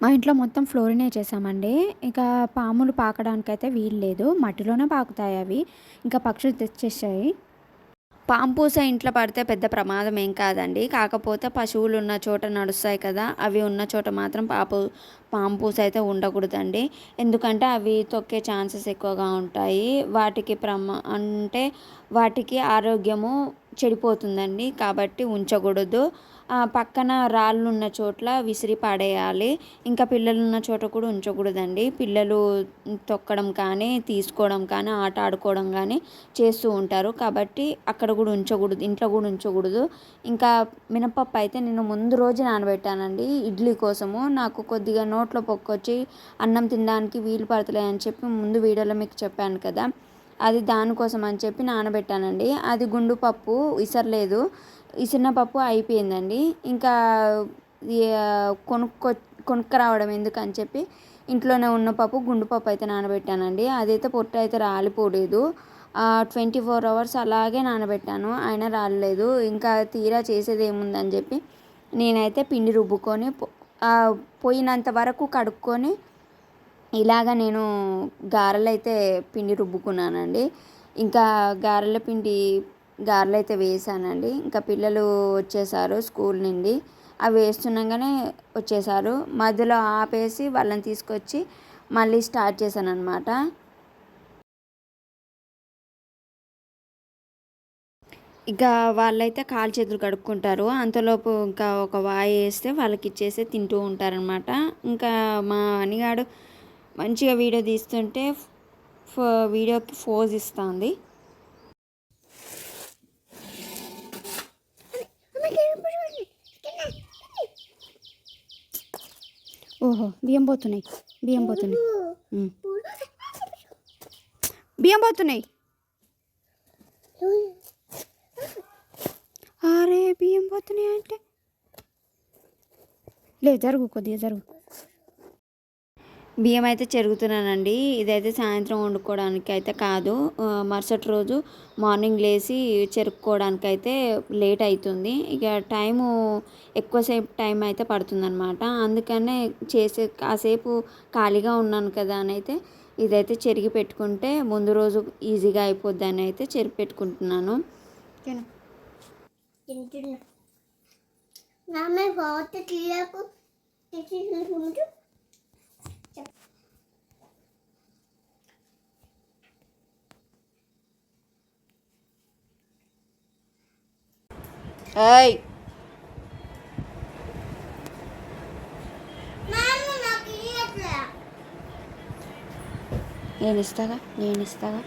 మా ఇంట్లో మొత్తం ఫ్లోరినే చేసామండి ఇక పాములు పాకడానికైతే వీలు లేదు. మట్టిలోనే పాకుతాయి అవి. ఇంకా పక్షులు తెచ్చేసాయి. పాంపూస ఇంట్లో పడితే పెద్ద ప్రమాదం ఏం కాదండి. కాకపోతే పశువులు ఉన్న చోట నడుస్తాయి కదా. అవి ఉన్న చోట మాత్రం పాపు పాంపూస అయితే ఉండకూడదండి. ఎందుకంటే అవి తొక్కే ఛాన్సెస్ ఎక్కువగా ఉంటాయి. వాటికి ప్రమా అంటే వాటికి ఆరోగ్యము చెడిపోతుందండి. కాబట్టి ఉంచకూడదు. పక్కన రాళ్ళు ఉన్న చోట్ల విసిరి పడేయాలి. ఇంకా పిల్లలు ఉన్న చోట కూడా ఉంచకూడదండి. పిల్లలు తొక్కడం కానీ తీసుకోవడం కానీ ఆట ఆడుకోవడం కానీ చేస్తూ ఉంటారు. కాబట్టి అక్కడ కూడా ఉంచకూడదు. ఇంట్లో కూడా ఉంచకూడదు. ఇంకా మినపప్పు అయితే నేను ముందు రోజు నానబెట్టానండి. ఇడ్లీ కోసము. నాకు కొద్దిగా నోట్లో పొక్కొచ్చి అన్నం తినడానికి వీలు పడతలే అని చెప్పి ముందు వీడియోలో మీకు చెప్పాను కదా. అది దానికోసం అని చెప్పి నానబెట్టానండి. అది గుండు పప్పు ఇసరలేదు. ఇసిన పప్పు అయిపోయిందండి. ఇంకా కొనుక్కో కొనుక్కరావడం ఎందుకని చెప్పి ఇంట్లోనే ఉన్న పప్పు గుండు పప్పు అయితే నానబెట్టానండి. అదైతే పొట్టు అయితే రాలిపోలేదు. ట్వంటీ ఫోర్ అవర్స్ అలాగే నానబెట్టాను. అయినా రాలేదు ఇంకా తీరా చేసేది ఏముందని చెప్పి నేనైతే పిండి రుబ్బుకొని పోయినంత వరకు కడుక్కొని ఇలాగ నేను గారెలు అయితే పిండి రుబ్బుకున్నానండి. ఇంకా గారెల పిండి గారెలు అయితే వేసానండి. ఇంకా పిల్లలు వచ్చేసారు స్కూల్ నుండి. అవి వేస్తుండగానే వచ్చేసారు. మధ్యలో ఆపేసి వాళ్ళని తీసుకొచ్చి మళ్ళీ స్టార్ట్ చేశాను అనమాట ఇక వాళ్ళైతే కాలు చేతులు కడుక్కుంటారు. అంతలోపు ఇంకా ఒక వాయి వేస్తే వాళ్ళకి ఇచ్చేసి తింటూ ఉంటారనమాట ఇంకా మా అనిగాడు మంచిగా వీడియో తీస్తుంటే వీడియోకి ఫోజ్ ఇస్తుంది. ఓహో బియ్యం పోతున్నాయి బియ్యం పోతున్నాయి. బియ్యం పోతున్నాయి. బియ్యం పోతున్నాయి అంటే? లేదు జరుగు కొద్దిగా జరుగు. బియ్యం అయితే చెరుగుతున్నానండి. ఇదైతే సాయంత్రం వండుకోవడానికి అయితే కాదు మరుసటి రోజు మార్నింగ్ లేచి చెరుక్కోవడానికి అయితే లేట్ అవుతుంది ఇక టైము ఎక్కువసేపు టైం అయితే పడుతుందన్నమాట. అందుకనే చేసే కాసేపు ఖాళీగా ఉన్నాను కదా అని అయితే ఇదైతే చెరిగి పెట్టుకుంటే ముందు రోజు ఈజీగా అయిపోద్ది అని అయితే చెరిగి పెట్టుకుంటున్నాను. ఏయ్ నేను ఇస్తాగా నేను ఇస్తాగా